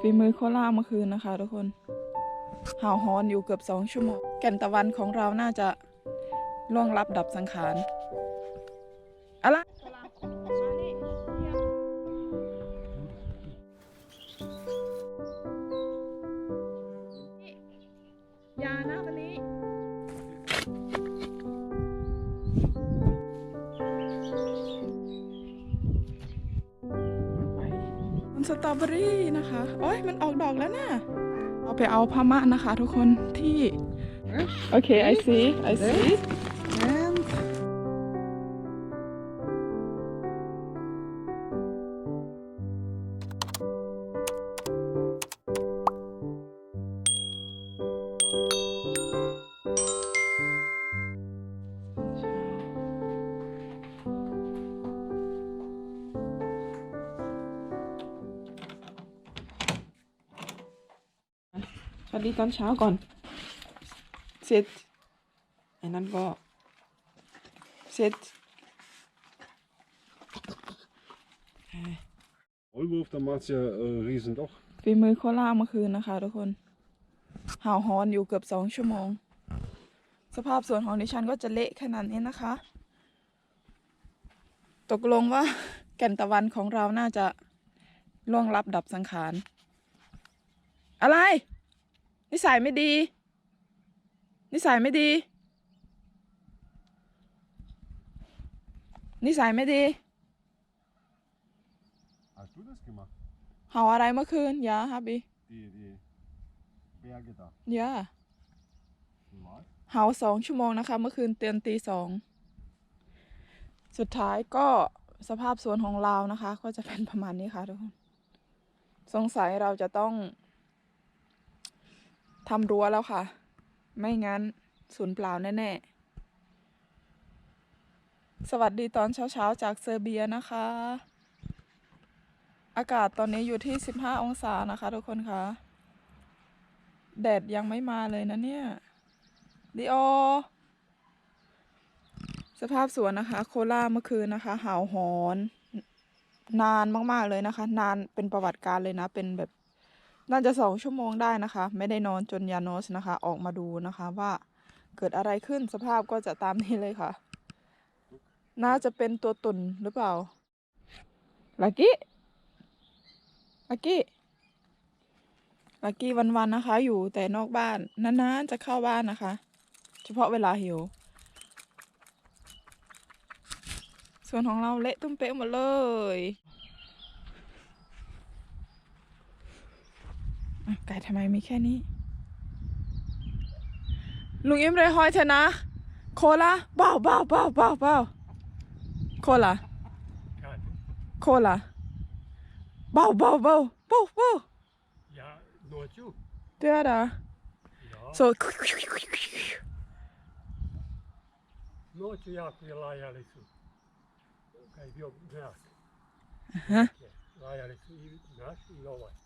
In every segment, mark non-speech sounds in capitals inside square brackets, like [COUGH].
ฝีมือโคล่าเมื่อคืนนะคะ ทุกคนห่าวฮอนอยู่เกือบสองชั่วโมงแก่นตะวันของเราน่าจะล่วงลับดับสังขาร นะคะโอ้ยมันออกดอกแล้วนะเอาไปเอาพม่านะคะทุกคนที่ โอเค I see I see ตอนเช้าก่อน เสร็จไอ้นั่นก็ เสร็จ Maulwurf, da macht's ja äh, riesen doch. ฝีมือโคล่าเมื่อคืนนะคะ ทุกคนห่าวฮอนอยู่เกือบสองชั่วโมง สภาพสวนของดิฉันก็จะเละขนาดนี้นะคะ ตกลงว่า แก่นตะวันของเราน่าจะล่วงลับดับสังขาร อะไร นิสัยไม่ดี นิสัยไม่ดี นิสัยไม่ดี Hast du das gemacht? เห่าอะไรเมื่อคืนยาฮับบี Die, die Berge da. ยา Wie war's? เห่าสองชั่วโมงนะคะ เมื่อคืนเตือนตีสอง สุดท้ายก็สภาพสวนของเรานะคะ ก็จะเป็นประมาณนี้ค่ะทุกคน สงสัยเราจะต้อง ทำรั้วแล้วค่ะ ไม่งั้นสูญเปล่าแน่ๆ สวัสดีตอนเช้าๆ จากเซอร์เบียนะคะ อากาศตอนนี้อยู่ที่ 15 องศานะคะทุกคนคะแดดยังไม่มาเลยนะเนี่ยดิโอ สภาพสวนนะคะ โคราเมื่อคืนนะคะ หาวหอน นานมากๆเลยนะคะ นานเป็นประวัติการเลยนะ เป็นแบบ น่าจะสองชั่วโมงได้นะคะ ไม่ได้นอนจนยาโนสนะคะ ออกมาดูนะคะว่าเกิดอะไรขึ้นสภาพก็จะตามนี้เลยค่ะ น่าจะเป็นตัวตุ่นหรือเปล่าลักกี้ลักกี้ลักกี้วันๆนะคะ อยู่แต่นอกบ้านนานๆจะเข้าบ้านนะคะ เฉพาะเวลาหิว ส่วนของเราเละตุ้มเป๊ะหมดเลยอะ ไก่ทำไมมีแค่นี้ ลุงอิมเลยหอยเถอะนะ โคลาเบาเบาเบาเบาเบาโคลาโคลาเบาเบาเบาเบาเบา Ja, nooit toe. เดี๋ยวดะ Ja, so nooit toe ja, kun je laaien toe. Kijk, die op naast. Huh? Laaien toe, hier naast, hier jongen.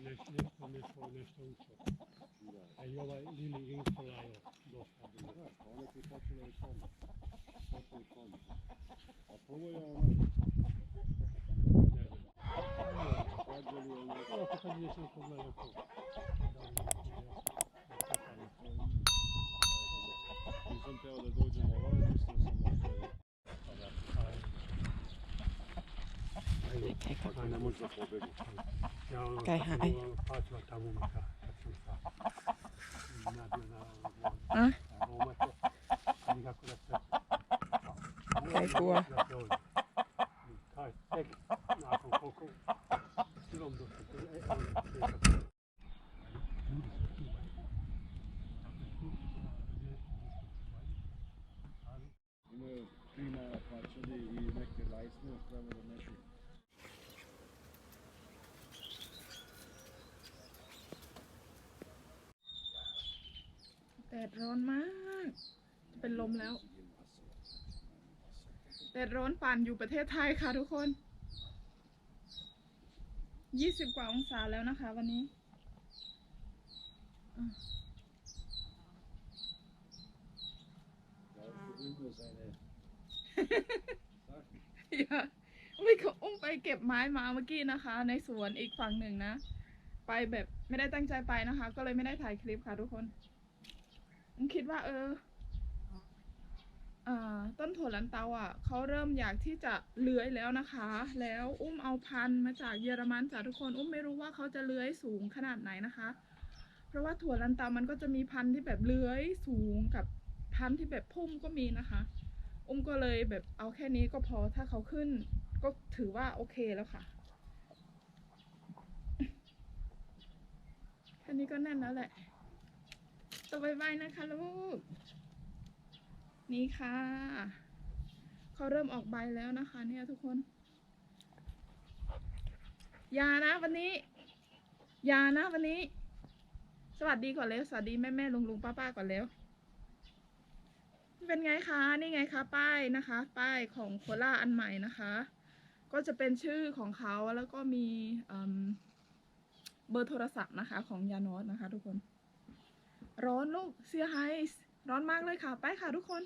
Nästa, nästa människa, nästa också. Jag jobbar lille yngsta lärare. Hvala ti počelo i kom. Počelo i kom. A prvo je ono... Ne znam. Pađeli je ono... Ovo kad je sam pogledao to. Nisam teo da dođem ovamo, mislio sam možda je... Ajde, čekaj. Pa ne može da pobegu. Okay, hi. Huh? Okay, cool. Yine Thank you. ดร้อนมาก เป็นลมแล้ว แดดร้อนปานอยู่ประเทศไทยค่ะทุกคน ยี่สิบกว่าองศาแล้วนะคะวันนี้ Ja, berühmt nur seine Sachen. อย่าอุ้มอุ้มไปเก็บไม้มาเมื่อกี้นะคะ ในสวนอีกฝั่งหนึ่งนะ ไปแบบไม่ได้ตั้งใจไปนะคะ ก็เลยไม่ได้ถ่ายคลิปค่ะทุกคนอุ้ม คิดว่าเออเออต้นถั่วลันเตาอะเขาเริ่มอยากที่จะเลื้อยแล้วนะคะ แล้วอุ้มเอาพันธุ์มาจากเยอรมันจ้ะทุกคนอุ้มไม่รู้ว่าเขาจะเลื้อยสูงขนาดไหนนะคะ เพราะว่าถั่วลันเตามันก็จะมีพันธุ์ที่แบบเลื้อยสูงกับพันธุ์ที่แบบพุ่มก็มีนะคะ อุ้มก็เลยแบบเอาแค่นี้ก็พอถ้าเขาขึ้น ก็ถือว่าโอเคแล้วค่ะแค่นี้ก็แน่นแล้วแหละ ตัวบายบายนะคะลูก นี่ค่ะ เขาเริ่มออกใบแล้วนะคะ เนี่ยทุกคน อย่านะวันนี้ อย่านะวันนี้ สวัสดีก่อนเร็ว สวัสดีแม่แม่ลุงลุงป้าป้าก่อนเร็ว เป็นไงคะ นี่ไงคะป้ายนะคะ ป้ายของโคล่าอันใหม่นะคะ ก็จะเป็นชื่อของเขาแล้วก็มีเบอร์โทรศัพท์นะคะ ของยานอสนะคะ ทุกคน ร้อนลูกเซียไฮส์ร้อนมากเลยค่ะ ไปค่ะทุกคน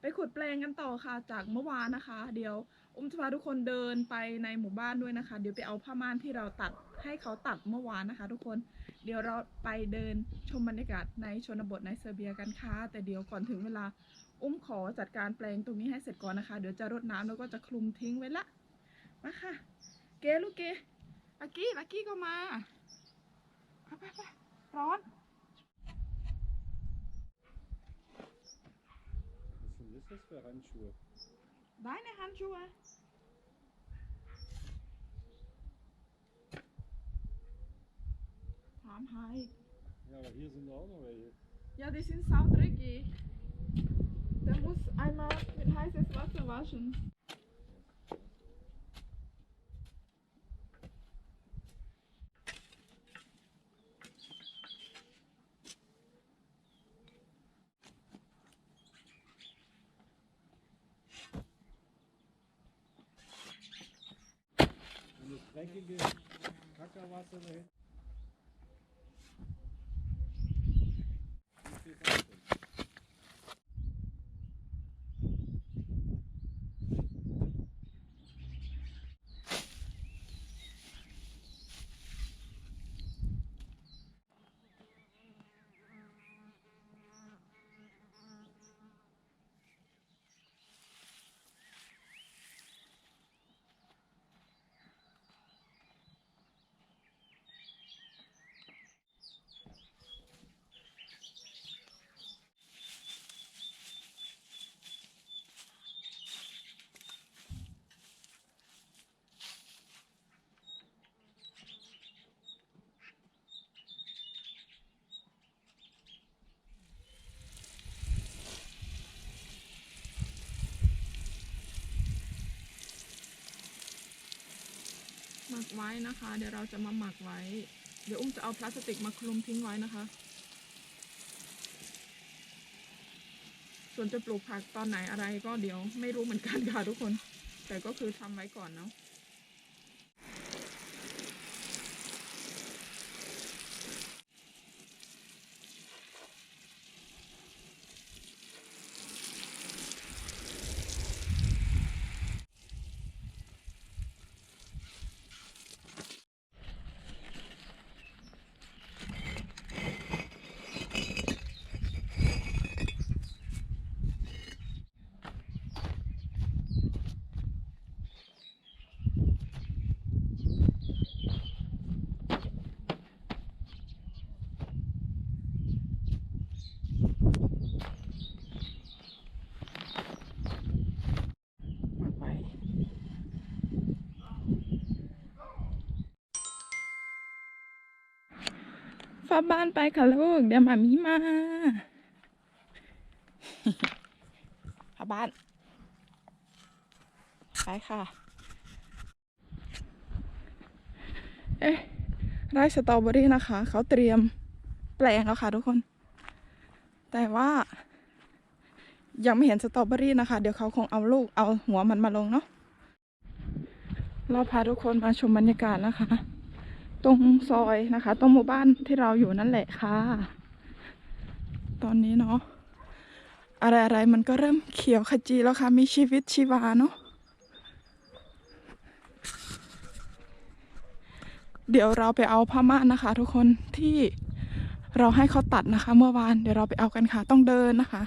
ไปขุดแปลงกันต่อค่ะ จากเมื่อวานนะคะ เดี๋ยวอุ้มจะพาทุกคนเดินไปในหมู่บ้านด้วยนะคะ เดี๋ยวไปเอาผ้าม่านที่เราตัดให้เขาตัดเมื่อวานนะคะ ทุกคนเดี๋ยวเราไปเดินชมบรรยากาศในชนบทในเซอร์เบียกันค่ะ แต่เดี๋ยวก่อนถึงเวลาอุ้มขอจัดการแปลงตรงนี้ให้เสร็จก่อนนะคะ เดี๋ยวจะรดน้ำแล้วก็จะคลุมทิ้งไว้ละมาค่ะ เกลูกเกลักกี้ลักกี้ก็มาไปไปร้อน das für Handschuhe? Deine Handschuhe. Warm halt. Ja, aber hier sind auch noch welche. Ja, die sind saudreckig. Der muss einmal mit heißes Wasser waschen. filler ไว้นะคะ เดี๋ยวเราจะมาหมักไว้ เดี๋ยวอุ้มจะเอาพลาสติกมาคลุมทิ้งไว้นะคะ ส่วนจะปลูกผักตอนไหนอะไรก็เดี๋ยวไม่รู้เหมือนกันค่ะทุกคน แต่ก็คือทำไว้ก่อนเนาะ ฝาบ้านไปค่ะลูก เดี๋ยวหมามีมาฝาบ้าน ไปค่ะ เอ๊ะไร่สตรอเบอรี่นะคะ เขาเตรียมแปลงแล้วค่ะทุกคน แต่ว่า ยังไม่เห็นสตรอเบอรี่นะคะ เดี๋ยวเขาคงเอาลูกเอาหัวมันมาลงเนาะเราพาทุกคนมาชมบรรยากาศนะคะ ตรงซอยนะคะ ตรงหมู่บ้านที่เราอยู่นั่นแหละค่ะ ตอนนี้เนาะอะไรอะไรๆมันก็เริ่มเขียวขจีแล้วค่ะ มีชีวิตชีวาเนาะเดี๋ยวเราไปเอาผ้าม่านนะคะ ทุกคนที่เราให้เขาตัดนะคะ เมื่อวานเดี๋ยวเราไปเอากันค่ะ ต้องเดินนะคะ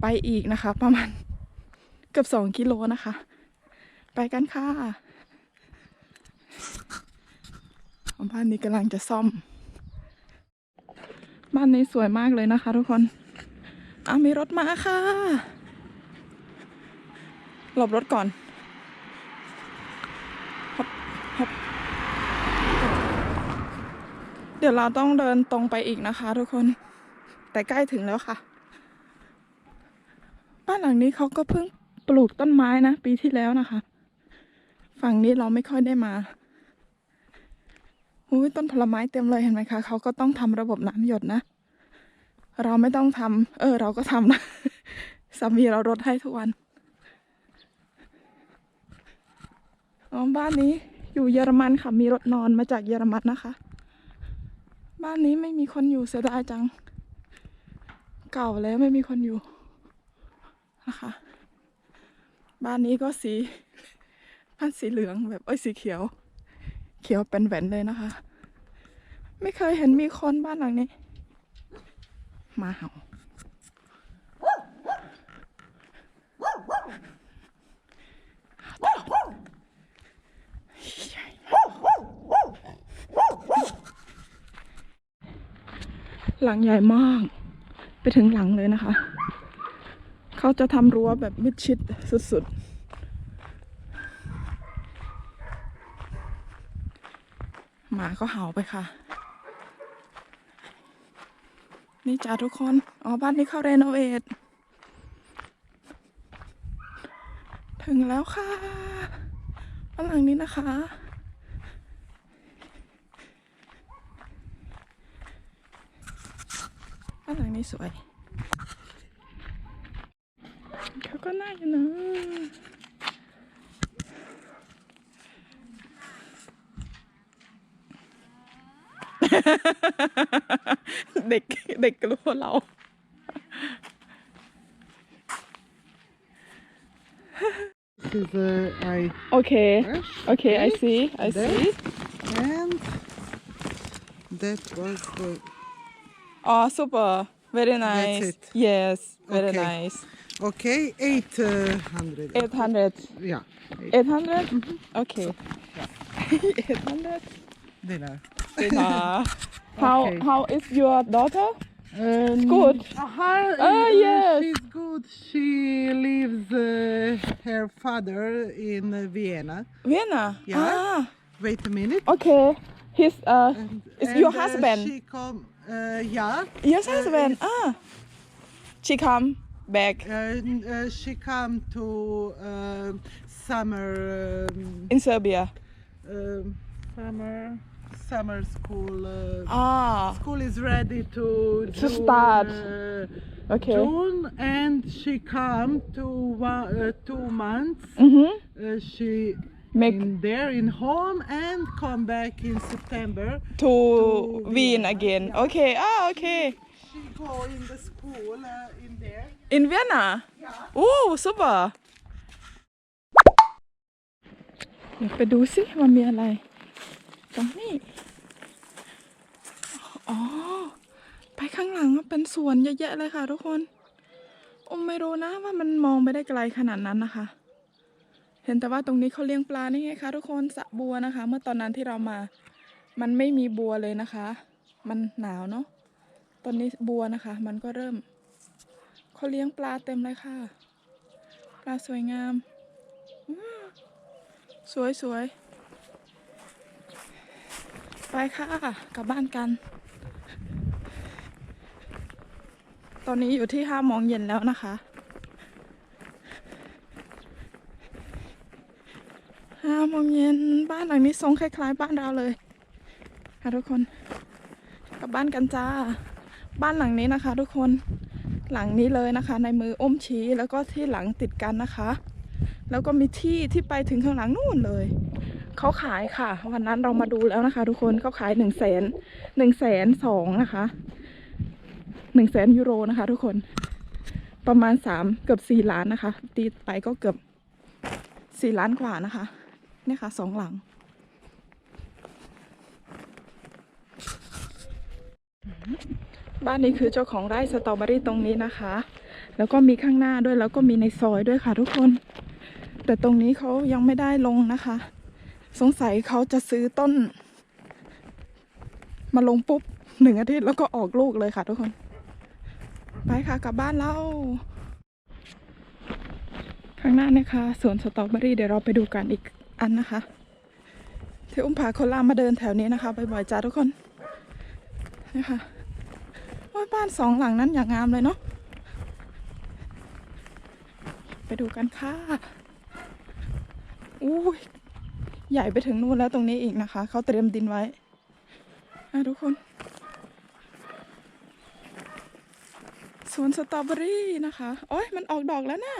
ไปอีกนะคะ ประมาณเกือบสองกิโลนะคะ ไปกันค่ะ บ้านนี้กำลังจะซ่อม บ้านนี้สวยมากเลยนะคะ ทุกคนอะมีรถมาค่ะ หลบรถก่อนฮับฮับเดี๋ยวเราต้องเดินตรงไปอีกนะคะ ทุกคน แต่ใกล้ถึงแล้วค่ะ บ้านหลังนี้เขาก็เพิ่งปลูกต้นไม้นะ ปีที่แล้วนะคะ ฝั่งนี้เราไม่ค่อยได้มา อุ้ยต้นผลไม้เต็มเลยเห็นไหมคะเขาก็ต้องทำระบบน้ำหยดนะ เราไม่ต้องทำเออ เราก็ทำนะสามีเรารดให้ทุกวันอ๋อบ้านนี้อยู่เยอรมันค่ะมีรถนอนมาจากเยอรมันนะคะ บ้านนี้ไม่มีคนอยู่เสียดายจัง เก่าแล้วไม่มีคนอยู่นะคะ บ้านนี้ก็สีบ้านสีเหลืองแบบเอ้ยสีเขียว เขียวเป็นแหวนเลยนะคะ ไม่เคยเห็นมีคนบ้านหลังนี้ มาเห่าหลังใหญ่มาก ไปถึงหลังเลยนะคะ เขาจะทำรั้วแบบมิดชิดสุดๆ หมาก็เห่าไปค่ะ นี่จ้าทุกคน อ๋อ บ้านนี้เขาเรโนเวท ถึงแล้วค่ะบ้านหลังนี้นะคะ บ้านหลังนี้สวย เขาก็น่าอยู่นะ เด็กเด็กกลัวเรา This is uh, I โอเค fresh. โอเค I see I There. see And that was the oh super very nice it. yes very Okay. nice okay eight uh, hundred. 800 Yeah. 800 okay 800 Dinner. Uh, [LAUGHS] how Okay. how is your daughter Um, Good. Her, Ah, uh, yes. She's good. She leaves uh, her father in uh, Vienna. Vienna Yeah. ah Wait a minute. okay his uh And, Is and, your uh, husband? she come. Uh, yeah. your husband ah she come back Uh, uh, she come to um summer um, in Serbia um, summer summer school. Uh, ah School is ready to To June, start. uh, okay June, and she come to one, uh, two months. mm-hmm Uh, she make in there in home and come back in September. to To Wien Vienna, again yeah. okay ah okay She go in the school uh, in there. in Vienna Yeah. อู้ซุปเปอร์เดี๋ยวไปดูสิว่ามีอะไร ตรงนี้ อ๋อ ไปข้างหลังเป็นสวนเยอะแยะเลยค่ะทุกคนโอมไม่รู้นะว่ามันมองไปได้ไกลขนาดนั้นนะคะ เห็นแต่ว่าตรงนี้เขาเลี้ยงปลานี่ไงคะทุกคนสะบัวนะคะ เมื่อตอนนั้นที่เรามา มันไม่มีบัวเลยนะคะ มันหนาวเนาะ ตอนนี้บัวนะคะ มันก็เริ่มเขาเลี้ยงปลาเต็มเลยค่ะ ปลาสวยงาม สวยสวย ไปค่ะ กลับบ้านกัน ตอนนี้อยู่ที่ห้าโมงเย็นแล้วนะคะห้าโมงเย็นบ้านหลังนี้ทรงคล้ายๆ บ้านเราเลย ค่ะทุกคน กลับบ้านกันจ้า บ้านหลังนี้นะคะ ทุกคนหลังนี้เลยนะคะ ในมืออ้มชี้แล้วก็ที่หลังติดกันนะคะ แล้วก็มีที่ที่ไปถึงข้างหลังนู่นเลย เขาขายค่ะ วันนั้นเรามาดูแล้วนะคะ ทุกคนเขาขายหนึ่งแสนหนึ่งแสนสองนะคะหนึ่งแสนยูโรนะคะ ทุกคนประมาณสามเกือบสี่ล้านนะคะ ตีไปก็เกือบสี่ล้านกว่านะคะเนี่ยค่ะสองหลัง บ้านนี้คือเจ้าของไร่สตรอเบอรี่ตรงนี้นะคะ แล้วก็มีข้างหน้าด้วยแล้วก็มีในซอยด้วยค่ะทุกคน แต่ตรงนี้เขายังไม่ได้ลงนะคะ สงสัยเขาจะซื้อต้น มาลงปุ๊บหนึ่งอาทิตย์แล้วก็ออกลูกเลยค่ะทุกคน ไปค่ะกลับบ้านเราข้างหน้านะคะสวนสตรอเบอรี่เดี๋ยวเราไปดูกันอีกอันนะคะ ที่อุ้มพาคนล่ามาเดินแถวนี้นะคะบ่อยๆจ้าทุกคนนี่ค่ะโอ้ยบ้านสองหลังนั้นอย่างงามเลยเนาะไปดูกันค่ะอุ้ย ใหญ่ไปถึงนู่นแล้วตรงนี้อีกนะคะ เขาเตรียมดินไว้อะทุกคน สวนสตรอเบอรี่นะคะ โอ้ยมันออกดอกแล้วนะ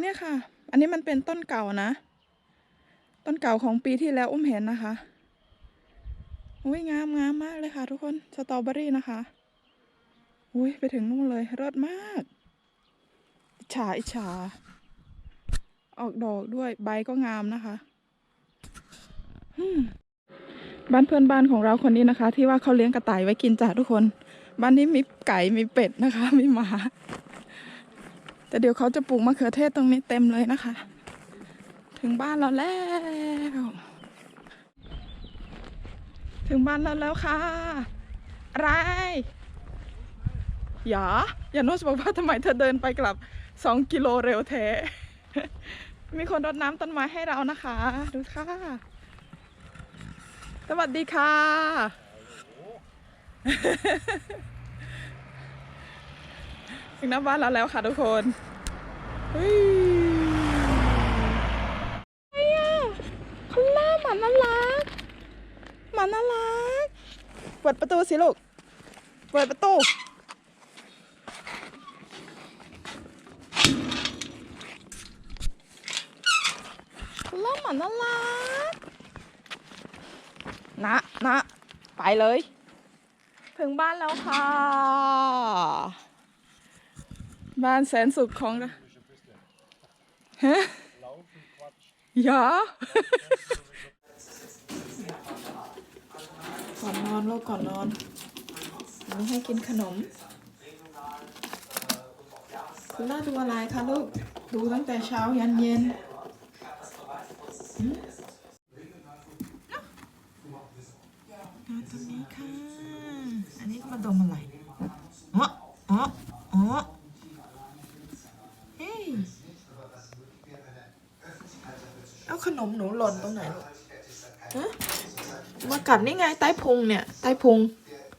เนี่ยค่ะ อันนี้มันเป็นต้นเก่านะ ต้นเก่าของปีที่แล้วอุ้มเห็นนะคะอุ้ยงามงามมากเลยค่ะ ทุกคน สตรอเบอรี่นะคะ อุ้ยไปถึงนู่นเลยรสมาก อิจฉาอิจฉา ออกดอกด้วยใบก็งามนะคะ บ้านเพื่อนบ้านของเราคนนี้นะคะ ที่ว่าเขาเลี้ยงกระต่ายไว้กินจ้ะทุกคน บ้านนี้มีไก่มีเป็ดนะคะ มีหมา แต่เดี๋ยวเขาจะปลูกมะเขือเทศตรงนี้เต็มเลยนะคะ ถึงบ้านเราแล้ว ถึงบ้านเราแล้วค่ะ อะไรอย่าอย่าโนชบอกว่าทำไมเธอเดินไปกลับสองกิโลเร็วแท้มีคนรดน้ำต้นไม้ให้เรานะคะ ดูค่ะ สวัสดีค่ะ ถึงหน้าบ้านเราแล้วค่ะทุกคนเฮ้ยไอ้อะคนล่าหมาน่ารักหมาน่ารัก เปิดประตูสิลูก เปิดประตูเล่าหมาน่ารัก นะนะไปเลย ถึงบ้านแล้วค่ะ บ้านแสนสุขของเราฮะยาก่อนนอนลูกก่อนนอนอันนี้ให้กินขนม คุณล่าดูอะไรคะลูก ดูตั้งแต่เช้ายันเย็น มา ตรงนี้ค่ะ อันนี้มาดมอะไรอ๋ออ๋ออ๋อเฮ้ยเอาขนมหนูหล่นตรงไหนลูกฮะมากัดนี่ไงใต้พุงเนี่ยใต้พุง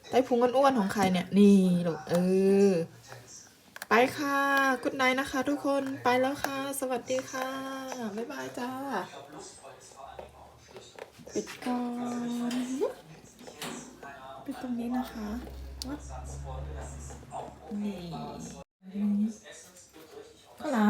ใต้พุงอ้วนๆของใครเนี่ย นี่ลูกเออ ไปค่ะกุดไนนะคะ ทุกคนไปแล้วค่ะ สวัสดีค่ะ บ๊ายบายจ้า ปิดก่อนือตรงนี้นะคะนี่ก็ลา